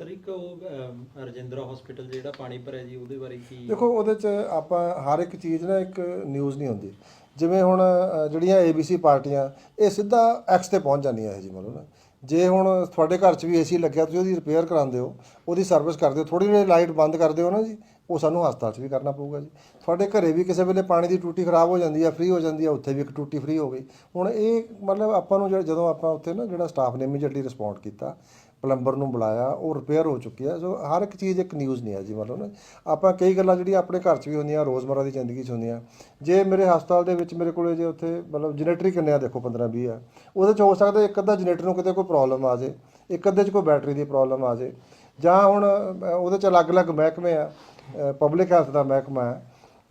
Sir ਇੱਕ ਉਹ ਅਮ, Rajindra hospital ਜਿਹੜਾ ਪਾਣੀ ਭਰਿਆ ਜੀ ਉਹਦੇ ਬਾਰੇ ਕੀ ਦੇਖੋ ਉਹਦੇ ਚ ਆਪਾਂ ਹਰ ਇੱਕ ਚੀਜ਼ ਨਾ ਇੱਕ ਨਿਊਜ਼ ਨਹੀਂ ਹੁੰਦੀ। ਜਿਵੇਂ ਹੁਣ ਅ, ਜਿਹੜੀਆਂ ABC ਪਾਰਟੀਆਂ ਇਹ ਸਿੱਧਾ ਐਕਸ ਤੇ ਪਹੁੰਚ ਜਾਂਦੀਆਂ ਇਹ ਜੀ ਮਤਲਬ ਨਾ। ਜੇ ਹੁਣ ਤੁਹਾਡੇ ਘਰ 'ਚ ਵੀ ਏਸੀ ਲੱਗਿਆ ਤੁਸੀਂ ਉਹਦੀ ਰਿਪੇਅਰ ਕਰਾਉਂਦੇ ਹੋ। ਉਹਦੀ ਸਰਵਿਸ ਕਰਦੇ ਹੋ ਥੋੜੀ ਜਿਹੀ ਲਾਈਟ ਬੰਦ ਕਰਦੇ ਹੋ ਨਾ ਜੀ, ਉਹ ਸਾਨੂੰ ਹਸਪਤਾਲ 'ਚ ਵੀ ਕਰਨਾ ਪਊਗਾ ਜੀ। ਤੁਹਾਡੇ ਘਰੇ ਵੀ ਕਿਸੇ ਵੇਲੇ ਪਾਣੀ ਦੀ ਟੂਟੀ ਖਰਾਬ ਹੋ ਜਾਂਦੀ ਆ ਫ੍ਰੀ ਹੋ ਜਾਂਦੀ ਆ, ਉੱਥੇ ਵੀ ਇੱਕ ਟੂਟੀ ਫ੍ਰੀ ਹੋ ਗਈ। ਹੁਣ ਇਹ ਮਤਲਬ ਆਪਾਂ ਨੂੰ ਜਦੋਂ ਆਪਾਂ ਉੱਥੇ ਨਾ ਜਿਹੜਾ ਸਟਾਫ ਨੇ ਇਮੀਡੀਏਟਲੀ ਰਿਸਪੌਂਡ ਕੀਤਾ ਪਲੰਬਰ ਨੂੰ ਬੁਲਾਇਆ, ਉਹ ਰਿਪੇਅਰ ਹੋ ਚੁੱਕੀ ਹੈ ਸੋ ਹਰ ਇੱਕ ਚੀਜ਼ ਇੱਕ ਨਿਊਜ਼ ਨਹੀਂ ਹੈ ਜੀ ਮਤਲਬ ਨਾ। ਆਪਾਂ ਕਈ ਗੱਲਾਂ ਜਿਹੜੀਆਂ ਆਪਣੇ ਘਰ 'ਚ ਵੀ ਹੁੰਦੀਆਂ, ਰੋਜ਼ਮਰਾ ਦੀ ਜ਼ਿੰਦਗੀ 'ਚ ਹੁੰਦੀਆਂ। ਜੇ ਮੇਰੇ ਹਸਪਤਾਲ ਦੇ ਵਿੱਚ ਮੇਰੇ ਕੋਲੇ ਜੇ ਉੱਥੇ ਮਤਲਬ ਜਨਰੇਟਰੀ ਕਿੰਨੇ ਆ, ਦੇਖੋ 15 20 ਆ। ਉਹਦੇ 'ਚ ਹੋ ਸਕਦਾ ਇੱਕ ਅੱਧਾ ਜਨਰੇਟਰ ਨੂੰ ਕਿਤੇ ਕੋਈ ਪ੍ਰੋਬਲਮ ਆ ਜੇ, ਇੱਕ ਅੱਧੇ 'ਚ ਕੋਈ ਬੈਟਰੀ ਦੀ ਪ੍ਰੋਬਲਮ ਆ ਜੇ। ਜਾਂ ਹੁਣ ਉਹਦੇ 'ਚ ਅਲੱਗ-ਅਲੱਗ ਮਹਿਕਮੇ ਆ ਪਬਲਿਕ ਹੈਲਥ ਦਾ ਮਹਿਕਮਾ ਹੈ,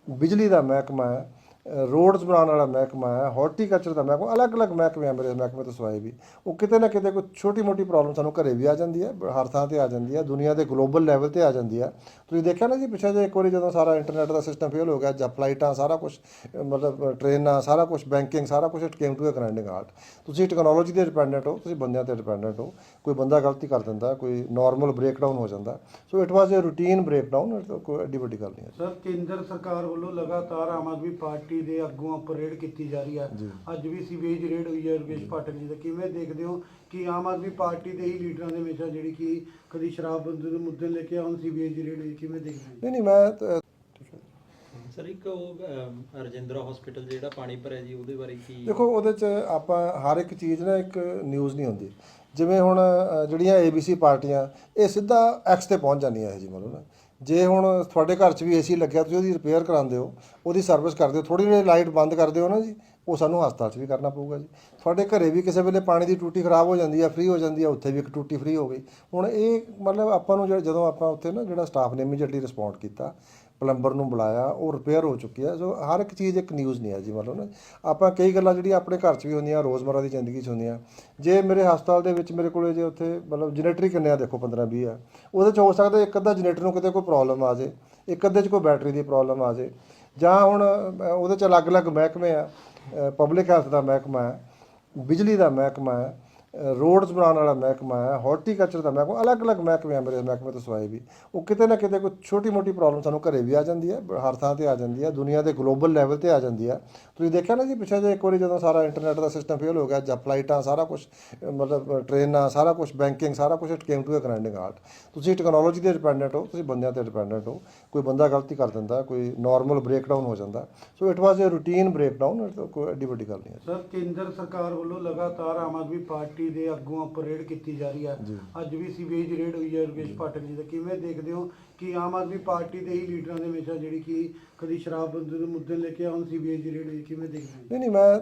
ਬਿਜਲੀ ਦਾ ਮਹਿਕਮਾ ਹੈ ਰੋਡਸ ਬਣਾਉਣ ਵਾਲਾ ਮਹਿਕਮਾ ਹੈ ਹਾਰਟੀਕਲਚਰ ਦਾ ਮਹਿਕਮਾ, ਅਲੱਗ-ਅਲੱਗ ਮਹਿਕਮੇ ਆ ਮੇਰੇ ਮਹਿਕਮੇ ਤੋਂ ਸਵਾਏ ਵੀ। ਉਹ ਕਿਤੇ ਨਾ ਕਿਤੇ ਕੋਈ ਛੋਟੀ-ਮੋਟੀ ਪ੍ਰੋਬਲਮ ਸਾਨੂੰ ਘਰੇ ਵੀ ਆ ਜਾਂਦੀ ਹੈ, ਹਰ ਥਾਂ ਤੇ ਆ ਜਾਂਦੀ ਹੈ, ਦੁਨੀਆ ਦੇ ਗਲੋਬਲ ਲੈਵਲ ਤੇ ਆ ਜਾਂਦੀ ਹੈ। ਤੁਸੀਂ ਦੇਖਿਆ ਨਾ ਜੀ, ਪਿੱਛੇ ਜੇ ਇੱਕ ਵਾਰੀ ਜਦੋਂ ਸਾਰਾ ਇੰਟਰਨੈਟ ਦਾ ਸਿਸਟਮ ਫੇਲ ਹੋ ਗਿਆ, ਜਾਂ ਫਲਾਈਟਾਂ ਸਾਰਾ ਕੁਝ ਮਤਲਬ ਟ੍ਰੇਨਾਂ ਸਾਰਾ ਕੁਝ ਬੈਂਕਿੰਗ ਸਾਰਾ ਕੁਝ it came to a grinding halt ਤੁਸੀਂ ਟੈਕਨੋਲੋਜੀ ਤੇ ਡਿਪੈਂਡੈਂਟ ਹੋ, ਤੁਸੀਂ ਬੰਦਿਆਂ ਤੇ ਡਿਪੈਂਡੈਂਟ ਹੋ, ਕੋਈ ਬੰਦਾ ਗਲਤੀ ਕਰ ਦਿੰਦਾ, ਕੋਈ ਨਾਰਮਲ ਬ੍ਰੇਕਡਾਊਨ ਹੋ ਜਾਂਦਾ। So it was a routine breakdown ਕੋਈ ਐਡੀ ਵੱਡੀ ਗੱਲ ਨਹੀਂ ਹੈ। ਸਰ, ਕੇਂਦਰ ਸਰਕਾਰ ਵੱਲੋਂ ਲਗਾਤਾਰ ਆਮ ਆਦਮੀ ਪਾਰਟੀ ਦੇ ਆਗੂਆਂ ਉੱਪਰ ਰੇਡ ਕੀਤੀ ਜਾ ਰਹੀ ਹੈ ਅੱਜ ਵੀ ਸੀਬੀਆਈ ਦੀ ਰੇਡ ਹੋਈ ਹੈ ਰੁਕੇਸ਼ ਪਾਠਕ ਜੀ ਦਾ। ਕਿਵੇਂ ਦੇਖਦੇ ਹੋ ਕਿ ਆਮ ਆਦਮੀ ਪਾਰਟੀ ਦੇ ਹੀ ਲੀਡਰਾਂ ਦੇ ਹਮੇਸ਼ਾ ਜਿਹੜੀ ਕਿ ਕਦੀ ਸ਼ਰਾਬਬੰਦੀ ਦੇ ਮੁੱਦੇ ਨੂੰ ਲੈ ਕੇ ਹੁਣ ਸੀਬੀਆਈ ਦੀ ਰੇਡ ਹੋਈ ਕਿਵੇਂ ਦੇਖਦੇ ਹੋ? ਨਹੀਂ ਨਹੀਂ ਮੈਂ ਤਾਂ- ਸਰ ਇੱਕ ਉਹ ਅਮ, ਰਜਿੰਦਰਾ ਹਸਪੀਟਲ ਜਿਹੜਾ ਪਾਣੀ ਭਰਿਆ ਜੀ ਉਹਦੇ ਬਾਰੇ ਕੀ ਦੇਖੋ ਉਹਦੇ ਚ ਆਪਾਂ ਹਰ ਇੱਕ ਚੀਜ਼ ਨਾ ਇੱਕ ਨਿਊਜ਼ ਨਹੀਂ ਹੁੰਦੀ ਜਿਵੇਂ ਹੁਣ ਅ, ਜਿਹੜੀਆਂ ABC ਪਾਰਟੀਆਂ ਇਹ ਸਿੱਧਾ ਐਕਸ ਤੇ ਪਹੁੰਚ ਜਾਂਦੀਆਂ ਇਹ ਜੀ ਮਤਲਬ ਨਾ। ਜੇ ਹੁਣ ਤੁਹਾਡੇ ਘਰ 'ਚ ਵੀ ਏਸੀ ਲੱਗਿਆ, ਤੁਸੀਂ ਉਹਦੀ ਰਿਪੇਅਰ ਕਰਾਉਂਦੇ ਹੋ, ਉਹਦੀ ਸਰਵਿਸ ਕਰਦੇ ਹੋ ਥੋੜੀ ਜਿਹੀ ਲਾਈਟ ਬੰਦ ਕਰਦੇ ਹੋ ਨਾ ਜੀ, ਉਹ ਸਾਨੂੰ ਹਸਪਤਾਲ 'ਚ ਵੀ ਕਰਨਾ ਪਊਗਾ ਜੀ। ਤੁਹਾਡੇ ਘਰੇ ਵੀ ਕਿਸੇ ਵੇਲੇ ਪਾਣੀ ਦੀ ਟੂਟੀ ਖਰਾਬ ਹੋ ਜਾਂਦੀ ਆ ਫ੍ਰੀ ਹੋ ਜਾਂਦੀ ਆ, ਉੱਥੇ ਵੀ ਇੱਕ ਟੂਟੀ ਫ੍ਰੀ ਹੋ ਗਈ। ਹੁਣ ਇਹ ਮਤਲਬ ਆਪਾਂ ਨੂੰ ਜਦੋਂ ਆਪਾਂ ਉੱਥੇ ਨਾ ਜਿਹੜਾ ਸਟਾਫ ਨੇ ਇਮੀਡੀਏਟਲੀ ਰਿਸਪੌਂਡ ਕੀਤਾ ਪਲੰਬਰ ਨੂੰ ਬੁਲਾਇਆ, ਉਹ ਰਿਪੇਅਰ ਹੋ ਚੁੱਕੀ ਹੈ ਸੋ ਹਰ ਇੱਕ ਚੀਜ਼ ਇੱਕ ਨਿਊਜ਼ ਨਹੀਂ ਹੈ ਜੀ, ਮਤਲਬ ਨਾ। ਆਪਾਂ ਕਈ ਗੱਲਾਂ ਜਿਹੜੀਆਂ ਆਪਣੇ ਘਰ 'ਚ ਵੀ ਹੁੰਦੀਆਂ, ਰੋਜ਼ਮਰਾ ਦੀ ਜ਼ਿੰਦਗੀ 'ਚ ਹੁੰਦੀਆਂ। ਜੇ ਮੇਰੇ ਹਸਪਤਾਲ ਦੇ ਵਿੱਚ ਮੇਰੇ ਕੋਲੇ ਜੇ ਉੱਥੇ ਮਤਲਬ ਜਨਰੇਟਰੀ ਕਿੰਨੇ ਆ, ਦੇਖੋ 15 20 ਆ। ਉਹਦੇ 'ਚ ਹੋ ਸਕਦਾ ਇੱਕ ਅੱਧਾ ਜਨਰੇਟਰ ਨੂੰ ਕਿਤੇ ਕੋਈ ਪ੍ਰੋਬਲਮ ਆ ਜੇ, ਇੱਕ ਅੱਧੇ 'ਚ ਕੋਈ ਬੈਟਰੀ ਦੀ ਪ੍ਰੋਬਲਮ ਆ ਜੇ। ਜਾਂ ਹੁਣ ਉਹਦੇ 'ਚ ਅਲੱਗ-ਅਲੱਗ ਮਹਿਕਮੇ ਆ ਪਬਲਿਕ ਹੈਲਥ ਦਾ ਮਹਿਕਮਾ ਹੈ, ਬਿਜਲੀ ਦਾ ਮਹਿਕਮਾ ਹੈ। ਰੋਡਸ ਬਣਾਉਣ ਵਾਲਾ ਮਹਿਕਮਾ ਹੈ, ਹਾਰਟੀਕਲਚਰ ਦਾ ਮਹਿਕਮਾ, ਅਲੱਗ-ਅਲੱਗ ਮਹਿਕਮੇ ਆ ਮੇਰੇ ਮਹਿਕਮੇ ਤੋਂ ਸਵਾਏ ਵੀ। ਉਹ ਕਿਤੇ ਨਾ ਕਿਤੇ ਕੋਈ ਛੋਟੀ-ਮੋਟੀ ਪ੍ਰੋਬਲਮ ਸਾਨੂੰ ਘਰੇ ਵੀ ਆ ਜਾਂਦੀ ਹੈ ਹਰ ਥਾਂ ਤੇ ਆ ਜਾਂਦੀ ਹੈ, ਦੁਨੀਆ ਦੇ ਗਲੋਬਲ ਲੈਵਲ ਤੇ ਆ ਜਾਂਦੀ ਹੈ। ਤੁਸੀਂ ਦੇਖਿਆ ਨਾ ਜੀ, ਪਿੱਛੇ ਜੇ ਇੱਕ ਵਾਰੀ ਜਦੋਂ ਸਾਰਾ ਇੰਟਰਨੈਟ ਦਾ ਸਿਸਟਮ ਫੇਲ ਹੋ ਗਿਆ ਜਾਂ ਫਲਾਈਟਾਂ ਸਾਰਾ ਕੁਝ ਮਤਲਬ ਟ੍ਰੇਨਾਂ ਸਾਰਾ ਕੁਝ ਬੈਂਕਿੰਗ ਸਾਰਾ ਕੁਝ it came to a grinding halt ਤੁਸੀਂ ਟੈਕਨੋਲੋਜੀ ਤੇ ਡਿਪੈਂਡੈਂਟ ਹੋ, ਤੁਸੀਂ ਬੰਦਿਆਂ ਤੇ ਡਿਪੈਂਡੈਂਟ ਹੋ। ਕੋਈ ਬੰਦਾ ਗਲਤੀ ਕਰ ਦਿੰਦਾ, ਕੋਈ ਨਾਰਮਲ ਬ੍ਰੇਕਡਾਊਨ ਹੋ ਜਾਂਦਾ। So it was a routine breakdown ਕੋਈ ਐਡੀ ਵੱਡੀ ਗੱਲ ਨਹੀਂ ਹੈ। ਸਰ, ਕੇਂਦਰ ਸਰਕਾਰ ਵੱਲੋਂ ਲਗਾਤਾਰ ਆਮ ਆਦਮੀ ਪਾਰਟੀ ਦੇ ਆਗੂਆਂ ਉੱਪਰ ਰੇਡ ਕੀਤੀ ਜਾ ਰਹੀ ਹੈ ਅੱਜ ਵੀ ਸੀਬੀਆਈ ਦੀ ਰੇਡ ਹੋਈ ਹੈ ਰੁਕੇਸ਼ ਪਾਠਕ ਜੀ ਦਾ। ਕਿਵੇਂ ਦੇਖਦੇ ਹੋ ਕਿ ਆਮ ਆਦਮੀ ਪਾਰਟੀ ਦੇ ਹੀ ਲੀਡਰਾਂ ਦੇ ਹਮੇਸ਼ਾ ਜਿਹੜੀ ਕਿ ਕਦੀ ਸ਼ਰਾਬਬੰਦੀ ਦੇ ਮੁੱਦੇ ਨੂੰ ਲੈ ਕੇ ਹੁਣ ਸੀਬੀਆਈ ਦੀ ਰੇਡ ਹੋਈ ਕਿਵੇਂ ਦੇਖਦੇ ਹੋ? ਨਹੀਂ ਨਹੀਂ ਮੈਂ